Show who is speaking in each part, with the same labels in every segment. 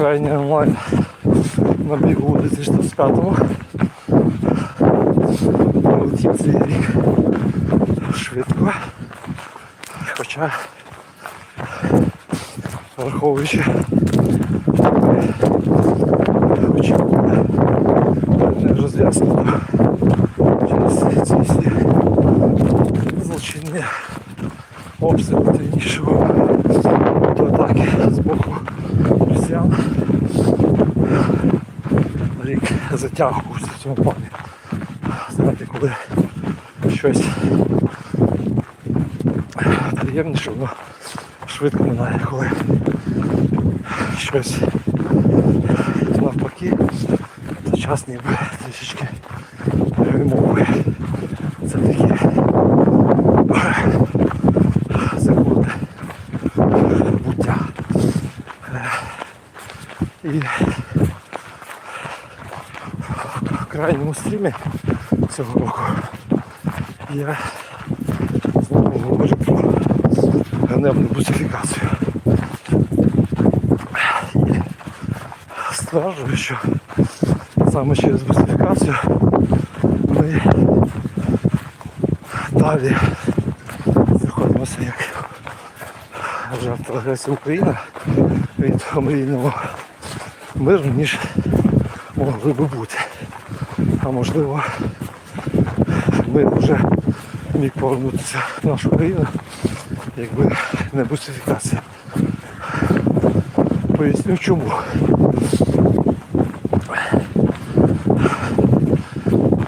Speaker 1: крайній онлайн на бігу у 2025-му. Летів цей рік швидко. Хоча враховуючи очікування не розв'язано через ці всі злочинні обстріли Затягувався в цьому плані. Знаєте, коли щось приємніше, воно швидко минає, коли щось навпаки, то час ніби трішечки вимовує. Це такі секунди буття. Е, І в крайньому стрімі цього року я знову говорю про ганебну бусифікацію. І стверджую, що саме через бусифікацію ми далі знаходимося як жертва агресії України від омрійного миру, ніж могли би бути. А можливо, ми вже міг повернутися в нашу країну, якби не бусифікація. Поясню чому.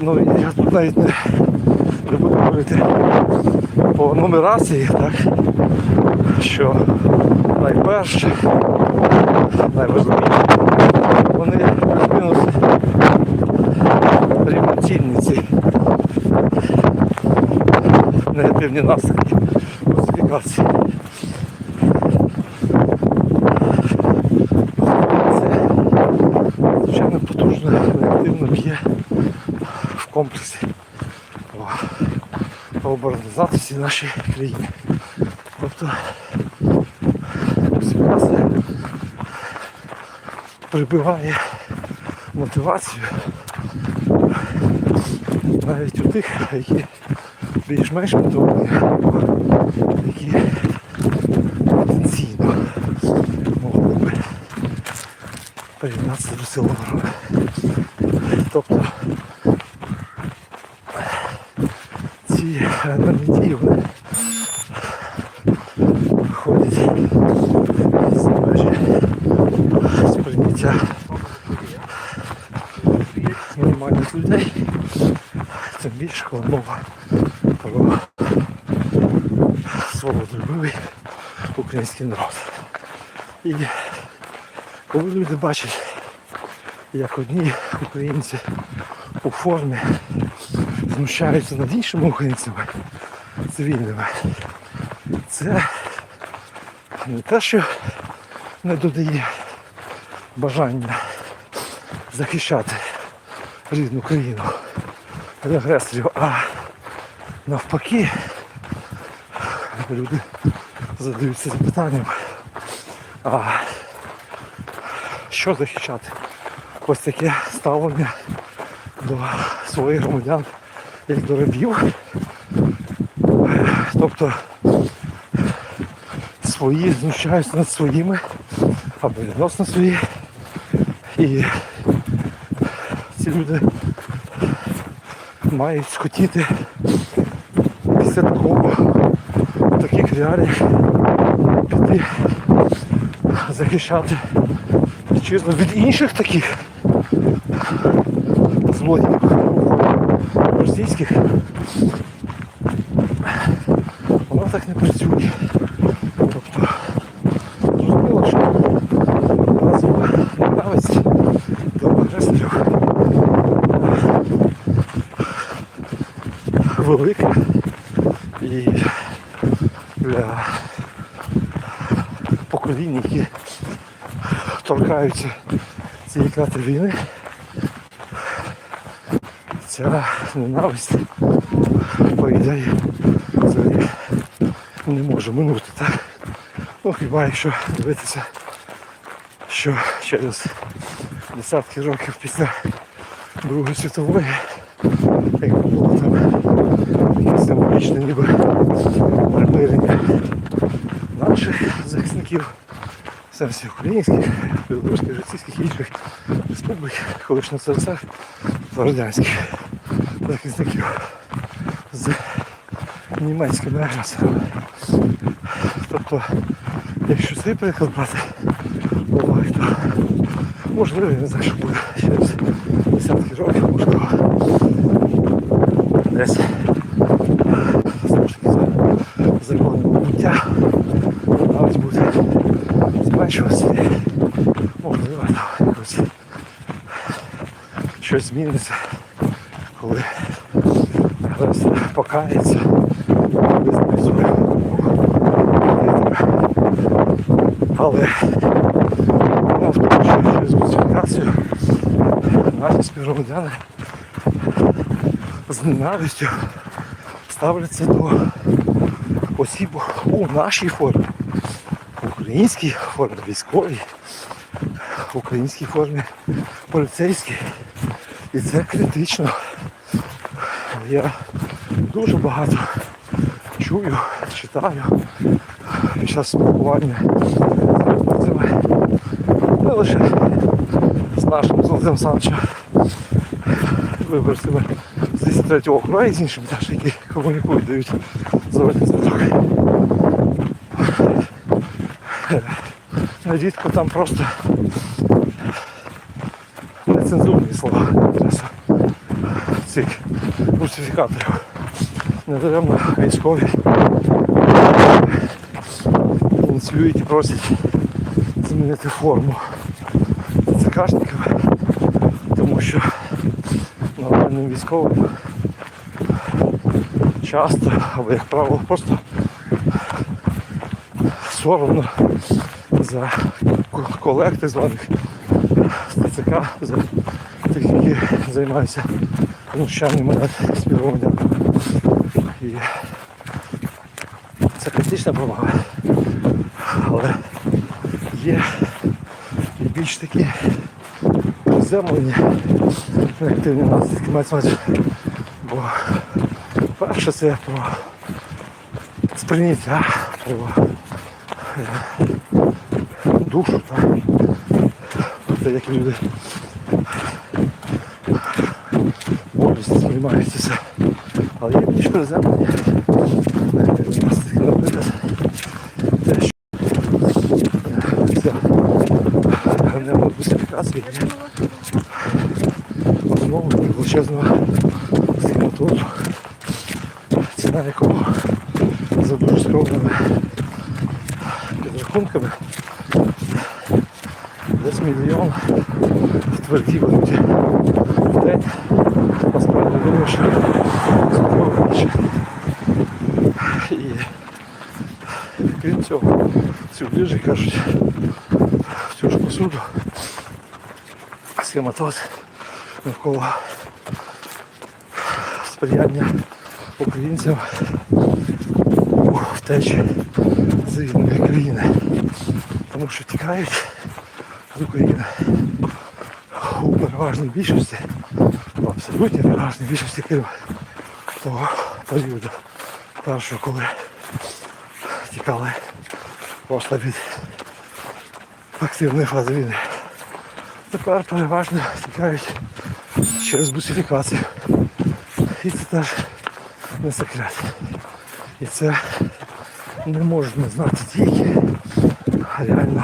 Speaker 1: Ну я тут навіть не, не буду говорити по нумерації, так? Що найперше, найважливіше, вони плюс-мінус рівноцінні ці негативні наслідки класифікації. Це звичайно потужно негативно б'є в комплексі по, оборонізації нашій країні. Тобто класифікація прибиває мотивацію навіть у тих, які більш-менш подобні, які потенційно могли би приєднатися до сил оборони. Тобто ці ганебні дії вони виходять з межі сприйняття нормальних людей, тим більше мова про свободолюбивий український народ. І коли люди бачать, як одні українці у формі знущаються над іншими українцями цивільними, це не те, що не додає бажання захищати рідну країну від а навпаки люди задаються запитанням, а що захищати? Ось таке ставлення до своїх громадян, як до рабів. Тобто свої знущаються над своїми або відносно свої. І ці люди мають схотіти після такого таких реалій піти захищати вітчизну від інших таких злодіїв російських. Воно так не працює. Тобто зрозуміло, що разова ненависть до агресорів велика і для поколінь, які торкаються цієї крати війни, ця ненависть, по ідеї, взагалі не може минути, так? Ну хіба якщо дивитися що через десятки років після Другої світової, якби було там символічне ніби примирення наших захисників, в сенсі українських, білоруських, російських інших республік, СРСР та радянських захисників з німецькими агресорами. Тобто, якщо цей приклад брати, то можливо, я не знаю, що буде через десятки років, можливо. Десь знову ж таки за буття. Навіть буде зменшуватися. Можливо, там якось щось зміниться, коли покається, але я в тому, що через русифікацію наші співгромадяни з ненавистю ставляться до осіб у нашій формі, в українській формі, військовій, в українській формі поліцейській. І це критично. Я дуже багато чую, читаю під час спілкування з. Не лише з нашим Золотим Санчем, виборцями з 33 округу, і з іншими теж, які комунікують, дають золотий зв'язок. Нерідко там просто нецензурні слова цих русифікаторів. Недаремно військові ініціюють і просять змінити форму ЦКшників, тому що нормальним військовим часто, або як правило, просто соромно за ко- колег так званих з ТЦК, за тих, які займаються знущаннями над співгромадянами. І це критична помага. Але є і більш такі приземлені негативні наслідки мається на Бо перше це про сприйняття, про е, душу, так? те, як люди болісно сприймаються. Але є більш приземлені негативні наслідки, наприклад, те, що е, ця ганебна русифікація є основою величезного стигматозу, ціна якого за дуже скромними підрахунками десь мільйон в твердій валюті в день. Насправді думаю, що суттєво більше. І крім цього, цю ближче кажуть, в ж посуду схематоз навколо сприяння українцям у втечі з рідної країни. Тому що тікають з України у переважній більшості, в абсолютній переважній більшості крім того періоду першого, коли тікали просто від активної фази війни. Тепер переважно тікають через бусифікацію. І це теж не секрет. І це не можуть не знати ті, які реально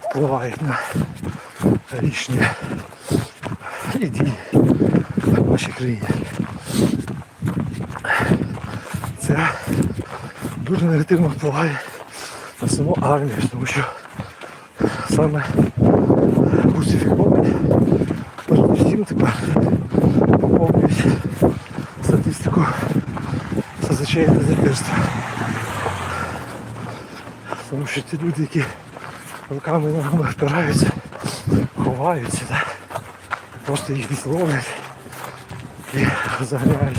Speaker 1: впливають на рішення і дії в нашій країні. Це дуже негативно впливає на саму армію, тому що саме русифіковані передусім тепер поповнюють статистику зазвичай дезертирства. Тому що ті люди, які руками і ногами впираються, ховаються, да? просто їх не ловлять і заганяють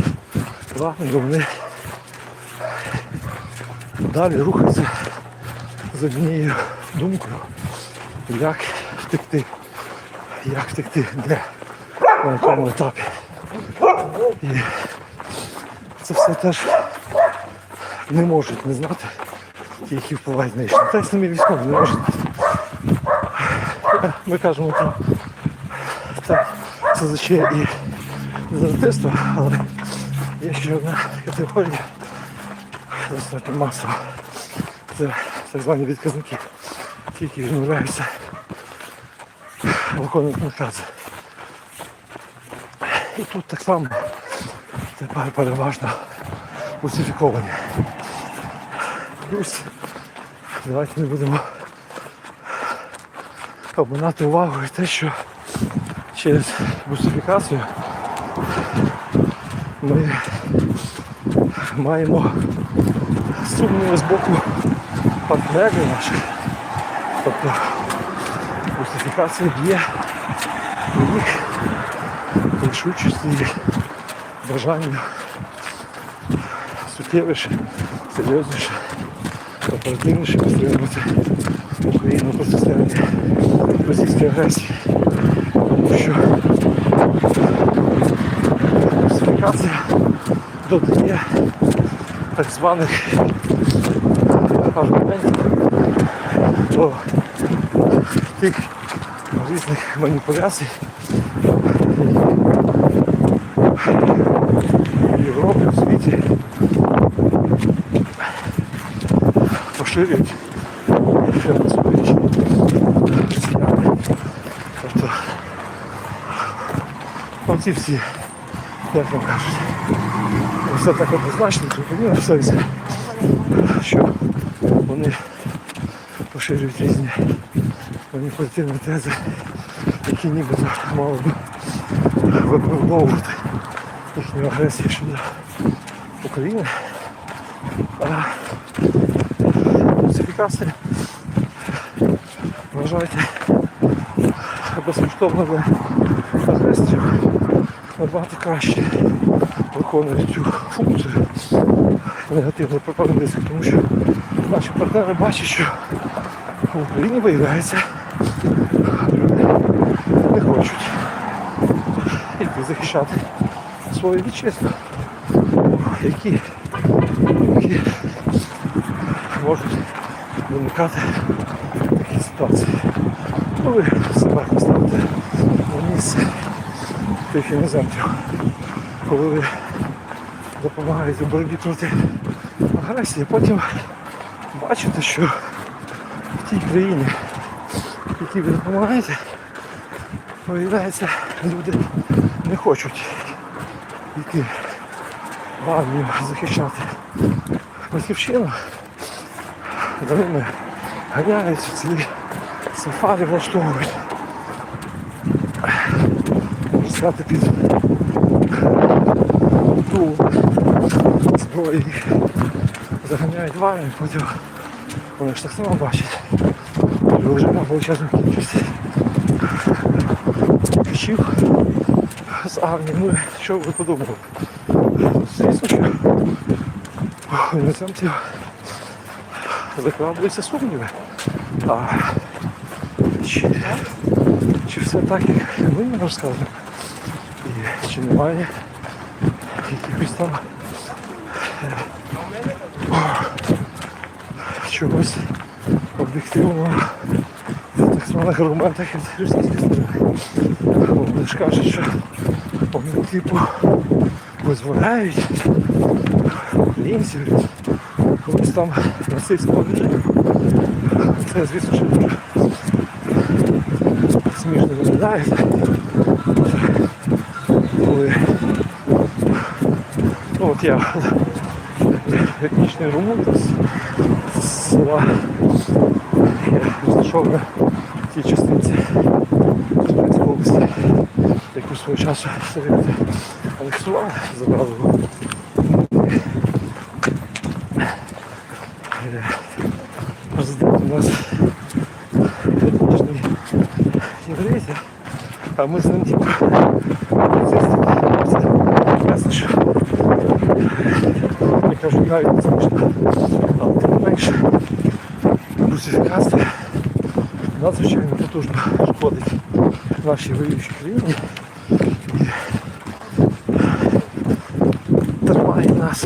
Speaker 1: вагон, вони далі рухаються з однією думкою, як втекти, як втекти, де, на якому етапі. І це все теж не можуть не знати ті, які впливають на рішення. Та й самі військові не можуть. Ми кажемо там, так, це ЗЧ і независництво, але є ще одна категорія достатньо масова. Це так звані відказники, ті, які відмовляються виконувати накази. І тут так само тепер переважно русифіковані. Плюс давайте не будемо обминати увагу і те, що через русифікацію ми маємо сумніви з боку партнерів наших. Тобто русифікація є їх рішучості і бажання суттєвіше, серйозніше, оперативніше підтримувати Україну протистояння російській агресії. Тому що русифікація додає так званих аргументів до тих різних маніпуляцій в Європі, в світі поширюють ще росіяни. Тобто оці всі, як вам кажуть, все так однозначно, зрозуміло все що вони поширюють різні маніпулятивні тези, які нібито мали би виправдовувати їхню агресію щодо України. А русифікація вважаєте безкоштовно набагато краще виконує цю функцію. Негативної пропагандистської, тому що наші партнери бачать, що в Україні виявляється, люди не хочуть йти захищати свою вітчизну, які, які можуть виникати такі ситуації. Ну, ви себе поставте в місце тих іноземців, коли ви допомагаєте в боротьбі проти агресії, потім бачите, що в тій країні, в якій ви допомагаєте, виявляється, люди не хочуть йти в армію захищати батьківщину. За ними ганяються цілі сафарі влаштовують. Можна ту зброю їх заганяють в армію, потім вони ж так само бачать. Вже на величезну кількість кишів з армії. Ну, що ви подумали? Звісно, що іноземців закладуються сумніви. А чи, чи все так, як ви мені розказали? І чи немає якихось там е, чогось об'єктивного в так званих аргументах від російської сторони. Вони ж кажуть, що вони типу дозволяють українців колись там нацистського режиму. Це, звісно, що дуже смішно виглядає. Коли ну, от я етнічний румун з, села я розташований в тій частинці Чернівської області, яку свого часу совєти анексували, забрали. Е, Президент у нас етнічний єврейський, а ми з ним типу нацисти. Це ясно, що я кажу, навіть не смішно. Але тим не менше русифікація надзвичайно потужно шкодить нашій воюючій країні і тримає нас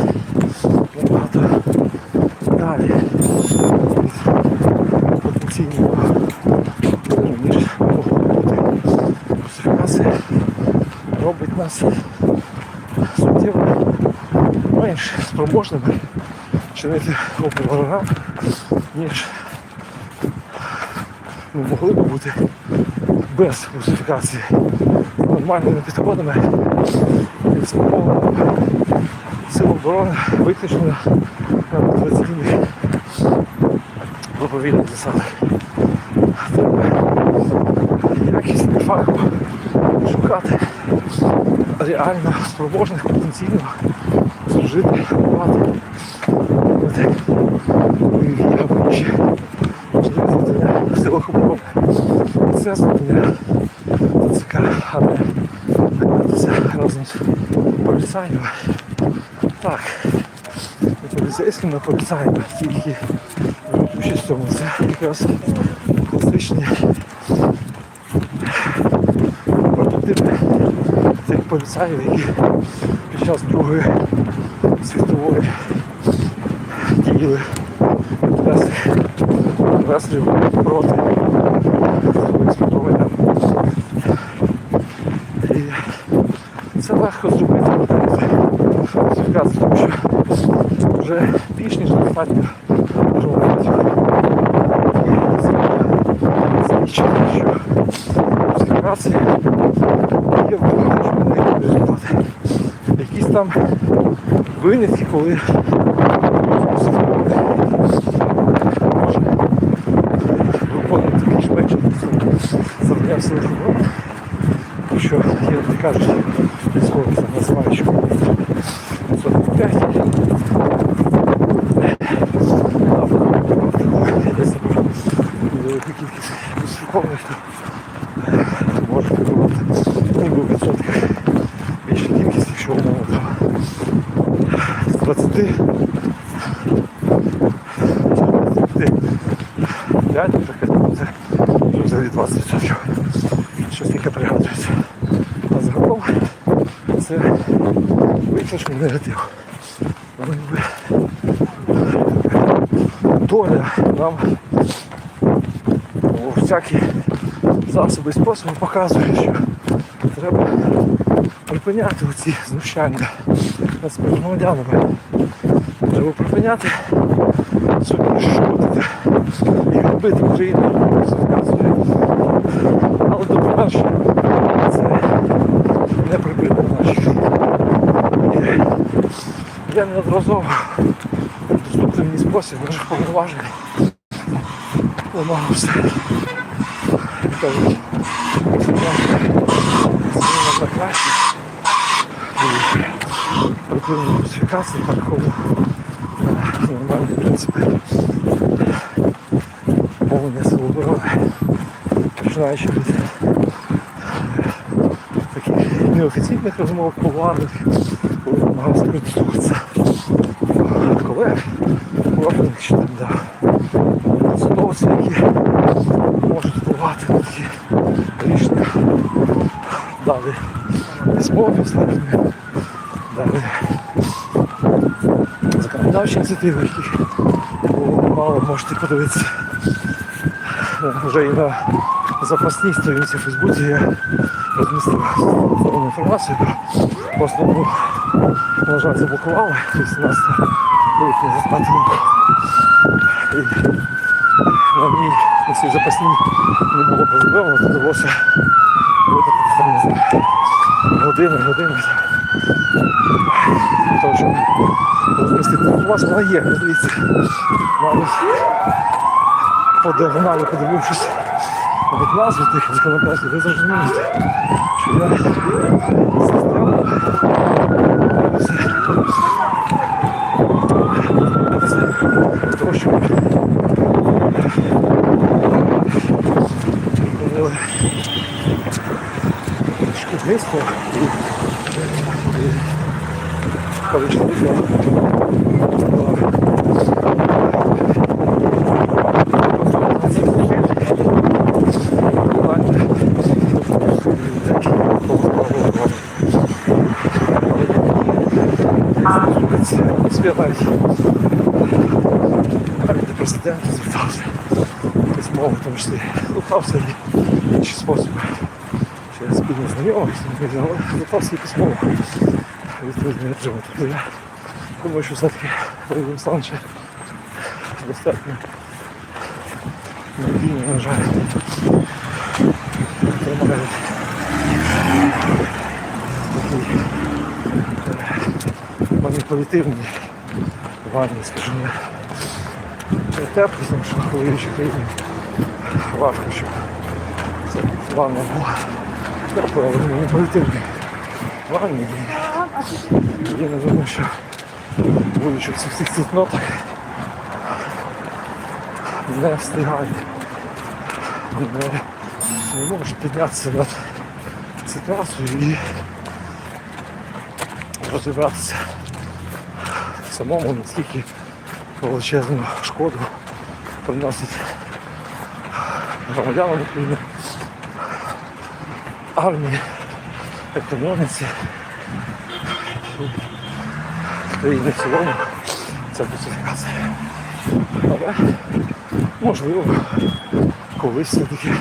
Speaker 1: набагато далі потенційного ніж бути. Русифікація робить нас суттєво менш спроможними чинити опір ніж ми могли б бути без русифікації нормальними підходами і спробовано сил оборони виключно на проповідних засадах. Реально спроможних потенційно служити, воювати. От, бойові або інші можливі завдання силах оборони. Це завдання ТЦК, а не разом з поліцаями. Так, не поліцейським, не поліцаями, тільки участь в цьому. Це якраз класичні прототипи цих поліцаїв, які під час Другої світової діяли агресорів проти співтоварян. І це легко зробити класифікацію, тому що вже більш ніж достатньо журналістів свідчить, що класифікація є виключно результати. Якісь там винятки, коли може виконувати більш-менш завдання своїх роботи, Що я не кажу, що військові це називають, що 45. А в випадку, якщо дуже невелика кількість русифікованих, то може керувати не був відсотках більша кількість, якщо умови з 20 5, наприклад, це вже взагалі 20%. Щось таке пригадується. А загалом це виключно негатив. Доля нам всякі засоби і способи показує, що треба припиняти оці знущання над співгромадянами. Треба припиняти шкодити і робити Україну розказує. Але добре, що це не припинено в нашій Я неодноразово доступний мені спосіб наших повноважень намагався. Кажуть, на краще. І припинення русифікації такого нормальні принципи мовлення сил оборони, починаючи від таких неофіційних розмов поварних, коли намагався прислухатися колег, профільних чи там да, посадовців, які можуть впливати на такі рішення. Далі письмові звернення, далі законодавчі ініціативи, які мало можете подивитися вже і на запасній сторінці в Фейсбуці я розмістив повну інформацію про основну, на жаль, заблокували 18 липня за статинку. І на ній на цій запасній не було позабавлено, то довелося витратити години, години. У вас вона є, дивіться. Навіть по діагоналі подивившись від назви тих законопроектів, ви зрозумієте, що я системно того, що припинили шкідництво і, і колишнє я навіть до президента звертався письмово, тому що звертався і інші способи. Через спільно знайомих, звертався і письмово. Відповідь не отримати. Тобто я думаю, що все-таки Володимир Олександрович достатньо. Надійно, на жаль, тримають такий е, маніпулятивний ванні, скажімо, не тепло, тому що в воюючій країні важко, щоб ванна була тепла, але маніпулятивний ванні. І Я не думаю, що будучи в цих цітнотах не встигають, не, не можуть піднятися над ситуацією і розібратися самому, наскільки величезну шкоду приносить громадянам України, армії, економіці, країни в цілому ця класифікація. Але можливо колись все-таки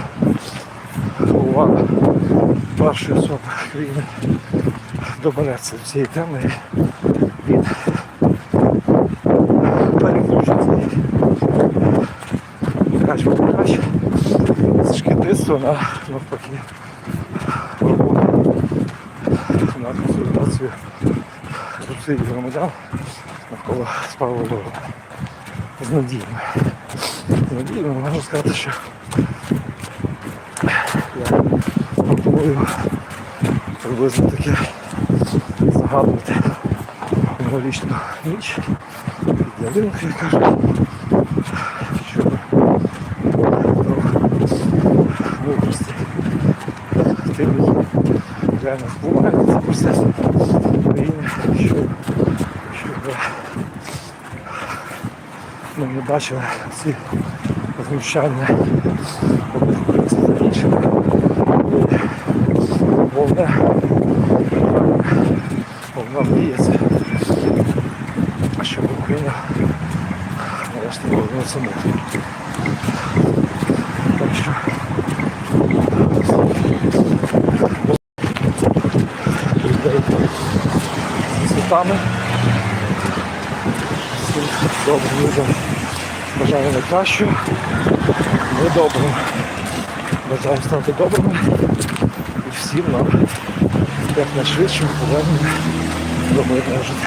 Speaker 1: увага першої особи країни добереться до цієї теми він переключиться краще краще шкідництва на навпаки роботу на консультацію зусиль громадян навколо справи дорогу. З надіями. З надіями можу сказати, що я пропоную приблизно таке загадувати минулорічну ніч під ялинку, як кажуть, щоб мудрості тим, які реально на цей процес України, щоб, щоб ми не бачили ці знущання одних українців інших. Головне, мрія це, щоб Україна нарешті повернулася саму. Так що людей світами. Всім добрим людям бажаю найкращого. Ми добре. Бажаю стати добрими. І всім нам якнайшвидше повернення до мирного життя.